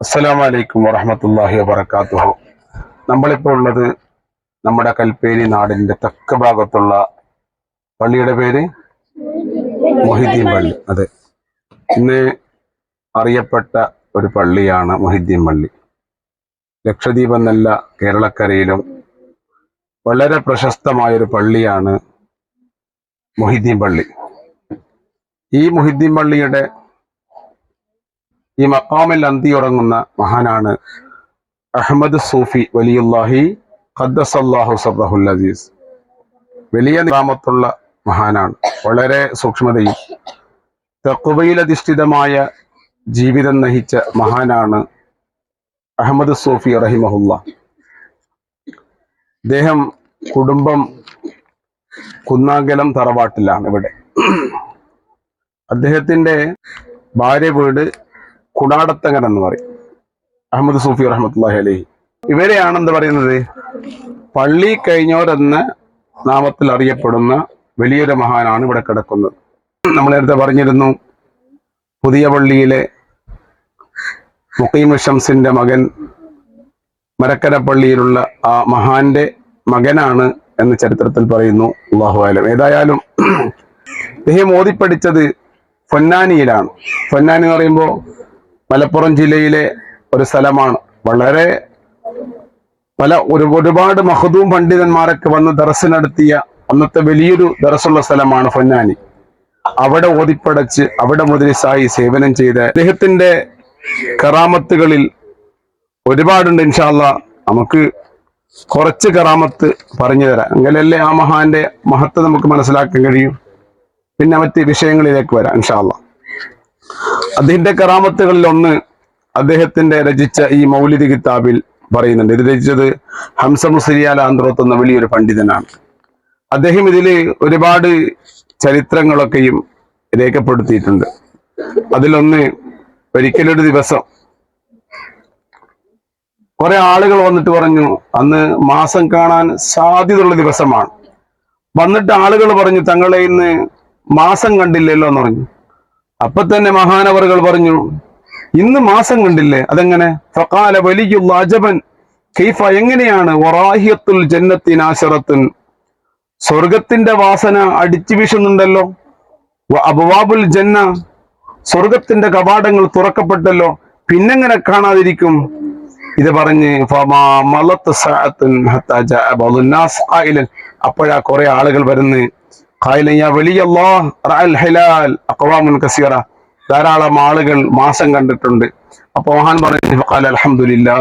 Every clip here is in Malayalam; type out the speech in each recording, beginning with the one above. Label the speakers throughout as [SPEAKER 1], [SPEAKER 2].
[SPEAKER 1] അസ്സലാമു അലൈക്കും വറഹമത്തല്ലാഹി വബർക്കാത്തുഹു നമ്മളിപ്പോൾ ഉള്ളത് നമ്മുടെ കൽപ്പേരി നാടിന്റെ തെക്ക് ഭാഗത്തുള്ള പള്ളിയുടെ പേര്? മൊഹിദ്ദീൻ പള്ളി. അതെ. ഇന്ന് അറിയപ്പെട്ട ഒരു പള്ളിയാണ് മൊഹിദ്ദീൻ പള്ളി. ലക്ഷദ്വീപ് എന്നല്ല കേരളക്കരയിലും വളരെ പ്രശസ്തമായ ഒരു പള്ളിയാണ് മൊഹിദ്ദീൻ പള്ളി. ഈ മൊഹിദ്ദീൻ പള്ളിയുടെ ഈ മക്കാമിൽ അന്തി ഉറങ്ങുന്ന മഹാനാണ് അഹമ്മദ് സൂഫി വലിയുല്ലാഹി ഖദ്ദസല്ലാഹു സബ്രഹുൽ അസീസ്. വലിയ നിറാമത്തുള്ള മഹാനാണ്. വളരെ സൂക്ഷ്മതയും തക്കുവയിലധിഷ്ഠിതമായ ജീവിതം നയിച്ച മഹാനാണ് അഹമ്മദ് സൂഫി റഹിമഹുല്ല. അദ്ദേഹം കുടുംബം കുന്നാങ്കലം തറവാട്ടിലാണ് ഇവിടെ. അദ്ദേഹത്തിന്റെ ഭാര്യ വീട് കുടാടത്തങ്ങൻ എന്ന് പറയും. അഹമ്മദ് സൂഫി റഹ്മത്തുള്ളാഹി അലഹി. ഇവരെയാണെന്ന് പറയുന്നത്? പള്ളി കഴിഞ്ഞോരെന്ന നാമത്തിൽ അറിയപ്പെടുന്ന വലിയൊരു മഹാനാണ് ഇവിടെ കിടക്കുന്നത്. നമ്മൾ നേരത്തെ പറഞ്ഞിരുന്നു പുതിയ പള്ളിയിലെ മുഖീം ഷംസിന്റെ മകൻ മരക്കര പള്ളിയിലുള്ള ആ മഹാന്റെ മകനാണ് എന്ന് ചരിത്രത്തിൽ പറയുന്നു. അള്ളാഹു ആലം ഏതായാലും ഇദ്ദേഹം ഓതിപ്പടിച്ചത് പൊന്നാനിയിലാണ് പൊന്നാനി എന്ന് പറയുമ്പോൾ മലപ്പുറം ജില്ലയിലെ ഒരു സ്ഥലമാണ്. വളരെ പല ഒരു ഒരുപാട് മഹദൂം പണ്ഡിതന്മാരൊക്കെ വന്ന് ദർസ് നടത്തിയ അന്നത്തെ വലിയൊരു ദർസുള്ള സ്ഥലമാണ് പൊന്നാനി. അവിടെ ഓതിപ്പടച്ച് അവിടെ മുദ്രിസായി സേവനം ചെയ്ത അദ്ദേഹത്തിന്റെ കറാമത്തുകളിൽ ഒരുപാടുണ്ട് ഇൻഷാല്ല നമുക്ക് കുറച്ച് കറാമത്ത് പറഞ്ഞു തരാം. അങ്ങനെയല്ലേ ആ മഹാന്റെ മഹത്വം നമുക്ക് മനസ്സിലാക്കാൻ കഴിയും. പിന്നെ മറ്റ് വിഷയങ്ങളിലേക്ക് വരാം ഇൻഷാല്ല അദ്ദേഹത്തിന്റെ കറാമത്തുകളിൽ ഒന്ന് അദ്ദേഹത്തിന്റെ രചിച്ച ഈ മൗലിദ് കിതാബിൽ പറയുന്നുണ്ട്. ഇത് രചിച്ചത് ഹംസ മുസരിയാൽ ആന്ത്രോത്ത് എന്ന വലിയൊരു പണ്ഡിതനാണ്. അദ്ദേഹം ഇതിൽ ഒരുപാട് ചരിത്രങ്ങളൊക്കെയും രേഖപ്പെടുത്തിയിട്ടുണ്ട്. അതിലൊന്ന് ഒരിക്കലൊരു ദിവസം കുറെ ആളുകൾ വന്നിട്ട് പറഞ്ഞു അന്ന് മാസം കാണാൻ സാധ്യതയുള്ള ദിവസമാണ്. വന്നിട്ട് ആളുകൾ പറഞ്ഞു തങ്ങളെ ഇന്ന് മാസം കണ്ടില്ലല്ലോ എന്ന് പറഞ്ഞു. അപ്പൊ തന്നെ മഹാനവറുകൾ പറഞ്ഞു ഇന്ന് മാസം കണ്ടില്ലേ? അതെങ്ങനെ? ഫക്കാല വലിയുള്ള അജബൻ കൈഫ എങ്ങനെയാണ്? വറാഹിയത്തുൽ ജന്നത്തിനാശറത്തുൻ സ്വർഗത്തിന്റെ വാസന അടിച്ചു വീശുന്നുണ്ടല്ലോ. അബുവാബുൽ ജന്ന സ്വർഗത്തിന്റെ കവാടങ്ങൾ തുറക്കപ്പെട്ടല്ലോ. പിന്നെങ്ങനെ കാണാതിരിക്കും? ഇത് പറഞ്ഞ് അപ്പോഴാ കുറെ ആളുകൾ വരുന്ന് ഖായിലൻ യാ വലിയല്ലാഹ് റഅൽ ഹിലാൽ അഖവാമുൻ കസീറ. ധാരാളം ആളുകൾ മാസം കണ്ടിട്ടുണ്ട്. അപ്പൊ മഹാൻ പറഞ്ഞു ഫഖാല അൽഹംദുലില്ലാ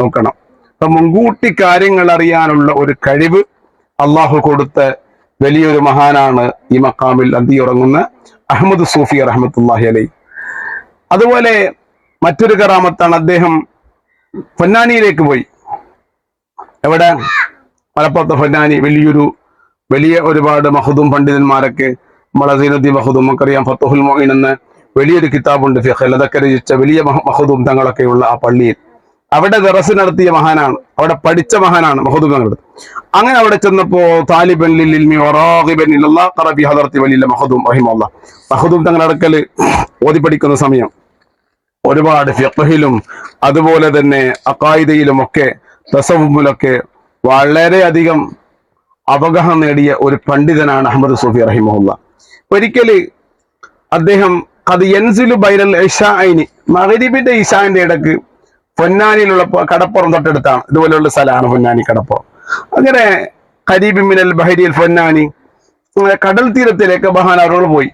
[SPEAKER 1] നോക്കണം. അപ്പൊ മുൻകൂട്ടി കാര്യങ്ങൾ അറിയാനുള്ള ഒരു കഴിവ് അള്ളാഹു കൊടുത്ത വലിയൊരു മഹാനാണ് ഈ മക്കാമിൽ അന്തിയുറങ്ങുന്ന അഹമ്മദ് സൂഫി റഹ്മത്തുല്ലാഹി അലൈ അതുപോലെ മറ്റൊരു കറാമത്താണ് അദ്ദേഹം പൊന്നാനിയിലേക്ക് പോയി. എവിടെ? മലപ്പുറത്തെ പൊന്നാനി വലിയൊരു വലിയ ഒരുപാട് മഹുദും പണ്ഡിതന്മാരൊക്കെ മളസീനുദ്ദീൻ മഹുദും നമുക്കറിയാം ഫത്തുഹുൽ മൊയിൻ എന്ന വലിയൊരു കിതാബുണ്ട് ഫിഖൽ അതൊക്കെ രചിച്ച വലിയ മഹുദും തങ്ങളൊക്കെയുള്ള ആ പള്ളിയിൽ. അവിടെ ദറസ് നടത്തിയ മഹാനാണ് അവിടെ പഠിച്ച മഹാനാണ് മഹുദും തങ്ങളുടെ അങ്ങനെ അവിടെ ചെന്നപ്പോ താലിബൻ മഹദൂം റഹിമഹുല്ലാഹ് മഹദൂം തങ്ങളുടെ അടുക്കൽ ഓതി പഠിക്കുന്ന സമയം ഒരുപാട് ഫിഖഹിലും അതുപോലെ തന്നെ അക്കായിദയിലും ഒക്കെ തസവുമിലൊക്കെ വളരെയധികം അവഗാഹം നേടിയ ഒരു പണ്ഡിതനാണ് അഹമ്മദ് സൂഫി റഹിമുല്ല ഒരിക്കൽ അദ്ദേഹം അത് എൻസിലു ബൈരൽ ഇഷായിനി മഹരീബിന്റെ ഇഷാന്റെ ഇടയ്ക്ക് പൊന്നാനിയിലുള്ള കടപ്പുറം തൊട്ടടുത്താണ്. ഇതുപോലെയുള്ള സ്ഥലമാണ് പൊന്നാനി കടപ്പുറം. അങ്ങനെ കരീബി മിനൽ ബഹരിയൽ പൊന്നാനി കടൽ തീരത്തിലേക്ക് മഹാനവറുകൾ പോയി.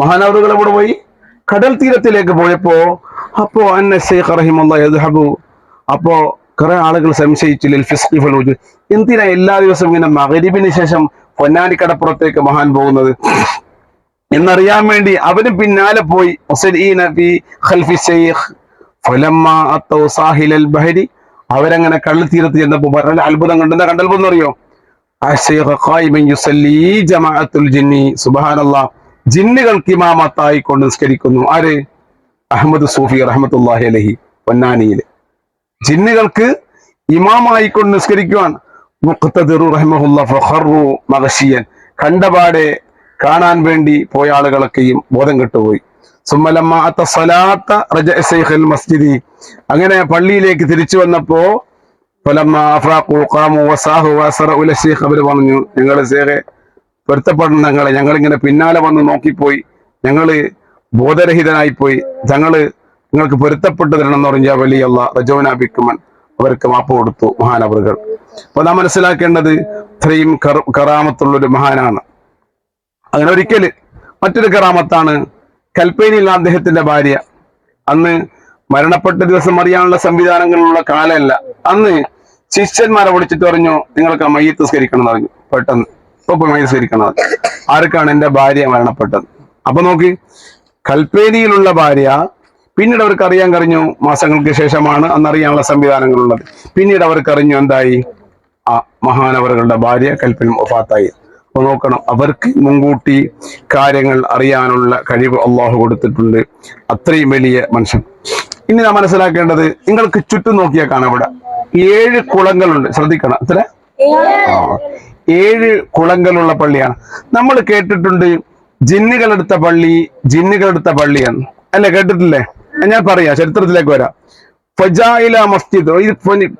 [SPEAKER 1] മഹാനവറുകൾ അവിടെ പോയി? കടൽ തീരത്തിലേക്ക് പോയപ്പോ അപ്പോ അന്ന ഷെയ്ഖ് റഹിമുള്ള യദ്ഹബു അപ്പോ കുറെ ആളുകൾ സംശയിച്ചില്ല ഫിസ്ഖി ഫലൂജ് എന്തിനാ എല്ലാ ദിവസവും ഇങ്ങനെ മകരിബിന് ശേഷം പൊന്നാനിക്കടപ്പുറത്തേക്ക് മഹാൻ പോകുന്നത്? എന്നറിയാൻ വേണ്ടി അവന് പിന്നാലെ പോയി ബഹരി. അവരങ്ങനെ കള്ളു തീരത്ത് ചെന്നപ്പോ പറഞ്ഞ അത്ഭുതം കണ്ടെന്താ കണ്ടത്ഭുതം അറിയോ? ജിന്നി. ജിന്നുകൾക്ക് ഇമാമത്തായി കൊണ്ട് നിസ്കരിക്കുന്നു. ആര്? അഹമ്മദ് സൂഫി റഹമത്തല്ലാഹി അലഹി പൊന്നാനിയിൽ ജിന്നുകൾക്ക് ഇമാമായിക്കൊണ്ട് നിസ്കരിക്കുവാൻ മഗശിയൻ കണ്ടപാടെ കാണാൻ വേണ്ടി പോയ ആളുകളൊക്കെയും ബോധം കെട്ടുപോയി. മസ്ജിദി. അങ്ങനെ പള്ളിയിലേക്ക് തിരിച്ചു വന്നപ്പോ അവർ പറഞ്ഞു ഞങ്ങൾ ശേഖെ പൊരുത്തപ്പെടണം ഞങ്ങളെ. ഞങ്ങളിങ്ങനെ പിന്നാലെ വന്ന് നോക്കിപ്പോയി. ഞങ്ങൾ ബോധരഹിതനായിപ്പോയി. ഞങ്ങൾ നിങ്ങൾക്ക് പൊരുത്തപ്പെട്ടു തരണം എന്ന് പറഞ്ഞ വലിയ റജോന ബിക്കുമൻ അവർക്ക് മാപ്പ് കൊടുത്തു മഹാനവറുകൾ അപ്പൊ നാം മനസ്സിലാക്കേണ്ടത് ഇത്രയും കറ- കറാമത്തുള്ള ഒരു മഹാനാണ്. അങ്ങനെ ഒരിക്കൽ മറ്റൊരു കറാമത്താണ് കൽപ്പേനിയിൽ അദ്ദേഹത്തിന്റെ ഭാര്യ. അന്ന് മരണപ്പെട്ട ദിവസം അറിയാനുള്ള സംവിധാനങ്ങളുള്ള കാലമല്ല. അന്ന് ശിഷ്യന്മാരെ വിളിച്ചിട്ട് പറഞ്ഞു നിങ്ങൾക്ക് ആ മയ്യത്ത് സ്കരിക്കണം എന്ന് പറഞ്ഞു. പെട്ടെന്ന്. ഇപ്പൊ മയ്യത്ത് സ്കരിക്കണം. ആർക്കാണ് എന്റെ ഭാര്യ മരണപ്പെട്ടത്? അപ്പൊ നോക്കി കൽപ്പേനിയിലുള്ള ഭാര്യ പിന്നീട് അവർക്ക് അറിയാൻ കഴിഞ്ഞു മാസങ്ങൾക്ക് ശേഷമാണ് അന്നറിയാനുള്ള സംവിധാനങ്ങളുള്ളത്. പിന്നീട് അവർക്ക് അറിഞ്ഞു എന്തായി? ആ മഹാനവറുകളുടെ ഭാര്യ കൽപ്പിൽ ഒഫാത്തായി അപ്പൊ നോക്കണം അവർക്ക് മുൻകൂട്ടി കാര്യങ്ങൾ അറിയാനുള്ള കഴിവ് അള്ളാഹു കൊടുത്തിട്ടുണ്ട്. അത്രയും വലിയ മനുഷ്യൻ. ഇനി നാം മനസ്സിലാക്കേണ്ടത് നിങ്ങൾക്ക് ചുറ്റും നോക്കിയാൽ കാണാം ഇവിടെ. ഏഴ് കുളങ്ങളുണ്ട്. ശ്രദ്ധിക്കണം എത്ര. ഏഴ് കുളങ്ങളുള്ള പള്ളിയാണ്. നമ്മൾ കേട്ടിട്ടുണ്ട് ജിന്നുകളെടുത്ത പള്ളി ജിന്നുകളെടുത്ത പള്ളിയാണ്. അല്ലെ കേട്ടിട്ടില്ലേ? ഞാൻ പറയാ ചരിത്രത്തിലേക്ക് വരാം. ഫജായില മസ്ജിദ് ഈ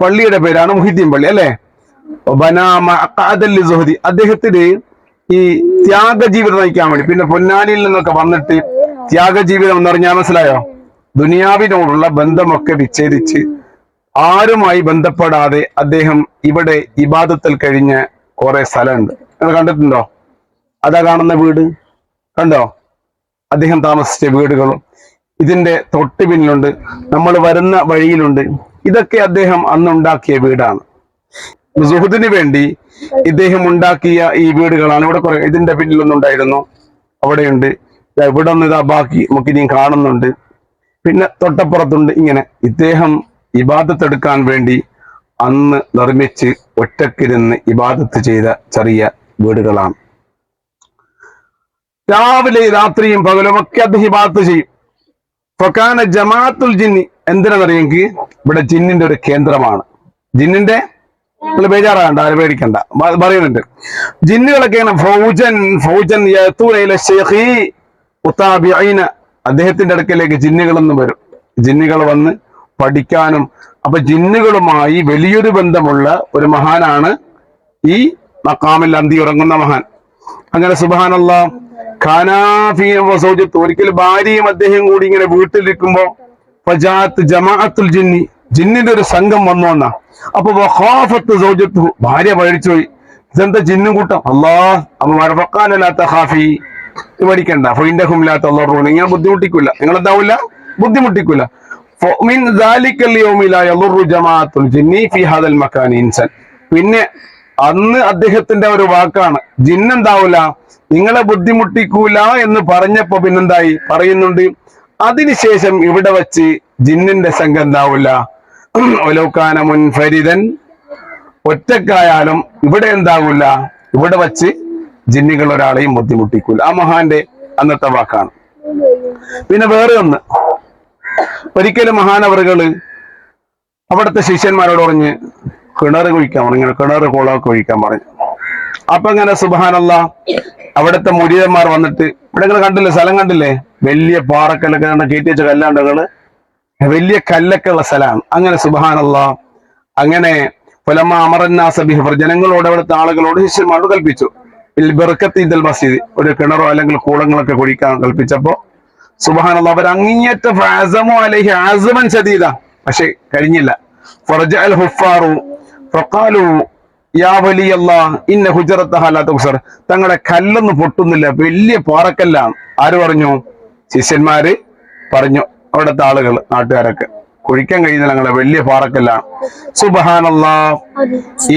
[SPEAKER 1] പള്ളിയുടെ പേരാണ് മുഹിദ്ദീൻ പള്ളി അല്ലേ? സുഹദി. അദ്ദേഹത്തിന് ഈ ത്യാഗജീവിതം നയിക്കാൻ വേണ്ടി പിന്നെ പൊന്നാനിയിൽ നിന്നൊക്കെ വന്നിട്ട് ത്യാഗജീവിതം എന്ന് പറഞ്ഞാൽ മനസ്സിലായോ? ദുനിയാവിനോടുള്ള ബന്ധമൊക്കെ വിച്ഛേദിച്ച് ആരുമായി ബന്ധപ്പെടാതെ അദ്ദേഹം ഇവിടെ ഇബാദത്തിൽ കഴിഞ്ഞ കുറെ സ്ഥലമുണ്ട്. നിങ്ങൾ കണ്ടിട്ടുണ്ടോ? അതാ കാണുന്ന വീട്. കണ്ടോ? അദ്ദേഹം താമസിച്ച വീടുകളും ഇതിന്റെ തൊട്ട് പിന്നിലുണ്ട് നമ്മൾ വരുന്ന വഴിയിലുണ്ട്. ഇതൊക്കെ അദ്ദേഹം അന്നുണ്ടാക്കിയ വീടാണ്. സുഹൃത്തിന് വേണ്ടി ഇദ്ദേഹം ഉണ്ടാക്കിയ ഈ വീടുകളാണ്. ഇവിടെ കുറെ ഇതിന്റെ പിന്നിലൊന്നുണ്ടായിരുന്നു. അവിടെയുണ്ട്. ഇവിടെ ഒന്ന് ഇതാ ബാക്കി നമുക്ക് ഇനിയും കാണുന്നുണ്ട്. പിന്നെ തൊട്ടപ്പുറത്തുണ്ട് ഇങ്ങനെ. ഇദ്ദേഹം ഇബാദത്തെടുക്കാൻ വേണ്ടി അന്ന് നിർമ്മിച്ച് ഒറ്റക്കിരുന്ന് ഇബാദത്ത് ചെയ്ത ചെറിയ വീടുകളാണ്. രാവിലെ രാത്രിയും പകലും ഒക്കെ അദ്ദേഹം ഇബാദത്ത് ചെയ്യും. ഫക്കാന ജമാഅത്തുൽ ജിന്നി. എന്തിനാണെന്നറിയെങ്കിൽ ഇവിടെ ജിന്നിന്റെ ഒരു കേന്ദ്രമാണ്. ജിന്നിന്റെ? ബേജാറാകണ്ട ആരും പേടിക്കണ്ട. പറയുന്നുണ്ട്. ജിന്നുകളൊക്കെ ഫൗജൻ ഫൗജൻ അദ്ദേഹത്തിന്റെ അടുക്കലേക്ക് ജിന്നുകളെന്ന് വരും. ജിന്നുകൾ വന്ന് പഠിക്കാനും അപ്പൊ ജിന്നുകളുമായി വലിയൊരു ബന്ധമുള്ള ഒരു മഹാനാണ് ഈ മക്കാമിൽ അന്തി ഉറങ്ങുന്ന മഹാൻ. അങ്ങനെ സുബാനല്ല ഒരിക്കലും ഭാര്യയും അദ്ദേഹം കൂടി ഇങ്ങനെ വീട്ടിലിരിക്കുമ്പോ ഫജാത്ത് ജമാഅത്തുൽ ജിന്നി ജിന്നിന്റെ ഒരു സംഘം വന്നു എന്നാ അപ്പൊ സൗജത്തു ഭാര്യ പഴിച്ചു പോയി ഇതെന്താ ജിന്നും കൂട്ടം? അല്ലാ അപ്പൊ മരഫക്കാനല്ലാത്ത ഹാഫി പഠിക്കണ്ട. ഫൈൻഡ് ഹുമില്ലാത്ത അള്ളാഹ് റോഡ് ഇങ്ങനെ ബുദ്ധിമുട്ടിക്കില്ല നിങ്ങളെന്താവില്ല ബുദ്ധിമുട്ടിക്കില്ല പിന്നെ അന്ന് അദ്ദേഹത്തിന്റെ ഒരു വാക്കാണ് ജിന്നെന്താവൂല? നിങ്ങളെ ബുദ്ധിമുട്ടിക്കൂല എന്ന് പറഞ്ഞപ്പോ പിന്നെന്തായി? പറയുന്നുണ്ട്. അതിനുശേഷം ഇവിടെ വച്ച് ജിന്നിന്റെ സംഘം എന്താവൂല? ഒലൗക്കാന മുൻഫരിതൻ ഒറ്റക്കായാലും ഇവിടെ എന്താവൂല? ഇവിടെ വച്ച് ജിന്നികൾ ഒരാളെയും ബുദ്ധിമുട്ടിക്കൂല. ആ മഹാന്റെ അന്നത്തെ വാക്കാണ്. പിന്നെ വേറെ ഒന്ന്. ഒരിക്കലും മഹാനവറുകൾ അവിടുത്തെ ശിഷ്യന്മാരോട് പറഞ്ഞ് കിണർ കുഴിക്കാൻ പറഞ്ഞു. ഇങ്ങനെ കിണർ കുളമൊക്കെ ഒഴിക്കാൻ പറഞ്ഞു. അപ്പൊ ഇങ്ങനെ സുബാനല്ല അവിടുത്തെ മുരിയന്മാർ വന്നിട്ട് ഇവിടെ നിങ്ങൾ കണ്ടില്ലേ സ്ഥലം കണ്ടില്ലേ? വലിയ പാറക്കല്ലൊക്കെ കയറ്റി വെച്ച കല്ലാണ്ടകൾ വലിയ കല്ലൊക്കെ ഉള്ള സ്ഥലമാണ്. അങ്ങനെ സുബാനല്ല അങ്ങനെ പുലമ അമറന്നാസ ബിഹർ ജനങ്ങളോട് അവിടുത്തെ ആളുകളോട് ശിഷ്യന്മാരോട് കൽപ്പിച്ചു. ഇദൽ മസ്ജിദ് ഒരു കിണറോ അല്ലെങ്കിൽ കൂളങ്ങളൊക്കെ കുഴിക്കാൻ കൽപ്പിച്ചപ്പോ സുബാനുള്ള അവർ അങ്ങേറ്റ ഫാസമോ അലൈഹി ആസമൻ ചതീത പക്ഷെ കഴിഞ്ഞില്ല. ഫർജ അൽ ഹുഫാറു ഇന്ന തങ്ങളുടെ കല്ലൊന്നും പൊട്ടുന്നില്ല വലിയ പാറക്കല്ലാണ്. ആര് പറഞ്ഞു? ശിഷ്യന്മാര് പറഞ്ഞു അവിടുത്തെ ആളുകൾ നാട്ടുകാരൊക്കെ. കുഴിക്കാൻ കഴിയുന്നില്ല ഞങ്ങളെ വലിയ പാറക്കല്ലാണ്. സുബഹാനല്ലാ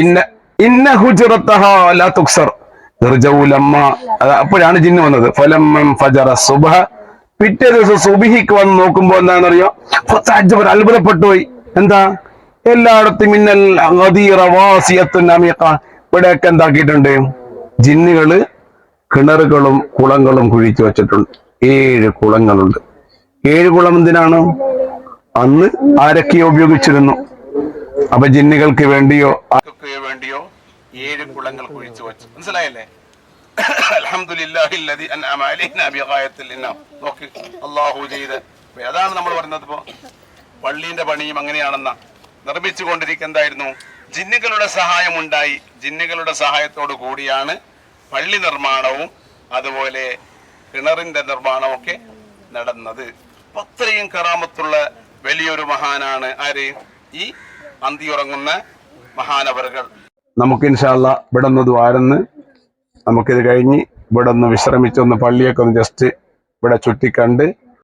[SPEAKER 1] ഇന്ന ഇന്ന ഹുജറത്തഹ ലാ തുക്സർ ഇർജൗലമ്മ അത് അപ്പോഴാണ് ജിന്ന് വന്നത്. ഫലം ഫജറ സുബഹ. പിറ്റേ ദിവസം സുബിഹിക്ക് വന്ന് നോക്കുമ്പോ എന്താണെന്നറിയോ? അത്ഭുതപ്പെട്ടു പോയി. എന്താ? എല്ലായിടത്തും മിന്നൽ ഇവിടെയൊക്കെ എന്താക്കിയിട്ടുണ്ട്? ജിന്നുകൾ കിണറുകളും കുളങ്ങളും കുഴിച്ചു വെച്ചിട്ടുണ്ട്. ഏഴ് കുളങ്ങളുണ്ട്. ഏഴ് കുളം എന്തിനാണ്? അന്ന് ആരൊക്കെയോ ഉപയോഗിച്ചിരുന്നു? അപ്പൊ ജിന്നുകൾക്ക് വേണ്ടിയോ? ആർക്കൊക്കെ വേണ്ടിയോ? ഏഴ് കുളങ്ങൾ കുഴിച്ചു വെച്ചു. മനസ്സിലായല്ലേ? അള്ളാഹു ചെയ്ത്. അതാണ് നമ്മൾ പറയുന്നത് ഇപ്പോ. പള്ളീന്റെ പണിയും അങ്ങനെയാണെന്ന. നിർമ്മിച്ചു കൊണ്ടിരിക്കുന്നതായിരുന്നു ജിന്നുകളുടെ സഹായമുണ്ടായി. ജിന്നുകളുടെ സഹായത്തോടു കൂടിയാണ് പള്ളി നിർമ്മാണവും അതുപോലെ കിണറിന്റെ നിർമ്മാണവും ഒക്കെ നടന്നത് അത്രയും കറാമത്തുള്ള വലിയൊരു മഹാനാണ് ആര്? ഈ അന്തിയുറങ്ങുന്ന മഹാനവറുകൾ. നമുക്ക് ഇൻഷാല്ല ഇവിടെ നിന്ന് ദ്വാരന്ന് നമുക്കിത് കഴിഞ്ഞ് ഇവിടെ ഒന്ന് വിശ്രമിച്ചൊന്ന് പള്ളിയൊക്കെ ഒന്ന് ജസ്റ്റ് ഇവിടെ ചുറ്റിക്കണ്ട്